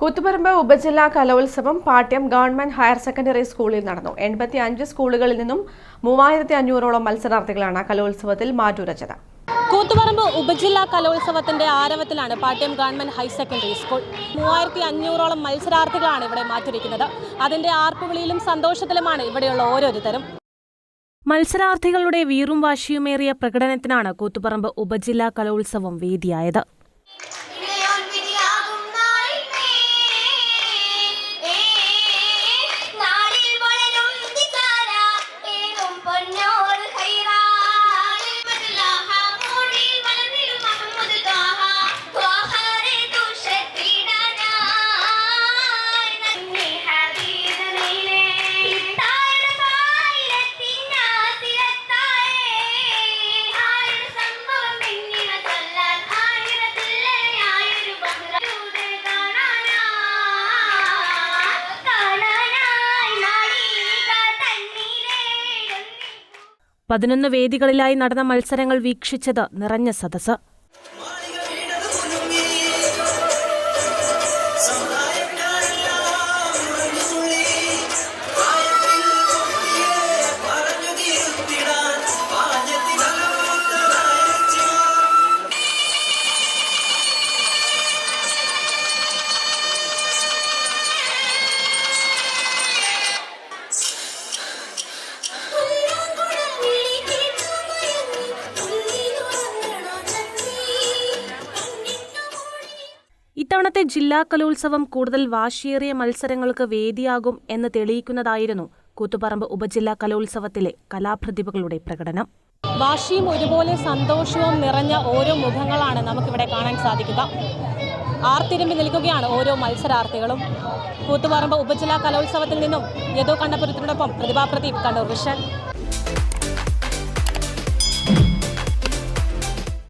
കൂത്തുപറമ്പ് ഉപജില്ലാ കലോത്സവം Pattiam government higher secondary സ്കൂളിൽ നടന്നു. എൺപത്തി അഞ്ച് സ്കൂളുകളിൽ നിന്നും മൂവായിരത്തി അഞ്ഞൂറോളം മത്സരാർത്ഥികളാണ് കലോത്സവത്തിൽ മാറ്റുരച്ചത്. കൂത്തുപറമ്പ് ഉപജില്ലാ കലോത്സവത്തിന്റെ ആരവത്തിലാണ് Pattiam government higher secondary school. മൂവായിരത്തി അഞ്ഞൂറോളം മത്സരാർത്ഥികളാണ് ഇവിടെ മാറ്റുരയ്ക്കുന്നത്. അതിന്റെ ആർപ്പുവിളിയിലും സന്തോഷത്തിലുമാണ് ഇവിടെയുള്ള ഓരോരുത്തരും. മത്സരാർത്ഥികളുടെ വീറും വാശിയുമേറിയ പ്രകടനത്തിനാണ് കൂത്തുപറമ്പ് ഉപജില്ലാ കലോത്സവം വേദിയായത്. പതിനൊന്ന് വേദികളിലായി നടന്ന മത്സരങ്ങൾ വീക്ഷിച്ചത് നിറഞ്ഞ സദസ്സ് ഇത്തവണത്തെ ജില്ലാ കലോത്സവം കൂടുതൽ വാശിയേറിയ മത്സരങ്ങൾക്ക് വേദിയാകും എന്ന് തെളിയിക്കുന്നതായിരുന്നു കൂത്തുപറമ്പ് ഉപജില്ലാ കലോത്സവത്തിലെ കലാപ്രതിഭകളുടെ പ്രകടനം. വാശിയും ഒരുപോലെ സന്തോഷവും നിറഞ്ഞ ഓരോ മുഖങ്ങളാണ് നമുക്കിവിടെ കാണാൻ സാധിക്കുക. ആർത്തിരുമ്പി നിൽക്കുകയാണ് ഓരോ മത്സരാർത്ഥികളും. കൂത്തുപറമ്പ് ഉപജില്ലാ കലോത്സവത്തിൽ നിന്നും യദോ കണ്ണപുരത്തിനോടൊപ്പം പ്രതിഭാ പ്രദീപ് കണ്ണൂർ വിഷൻ.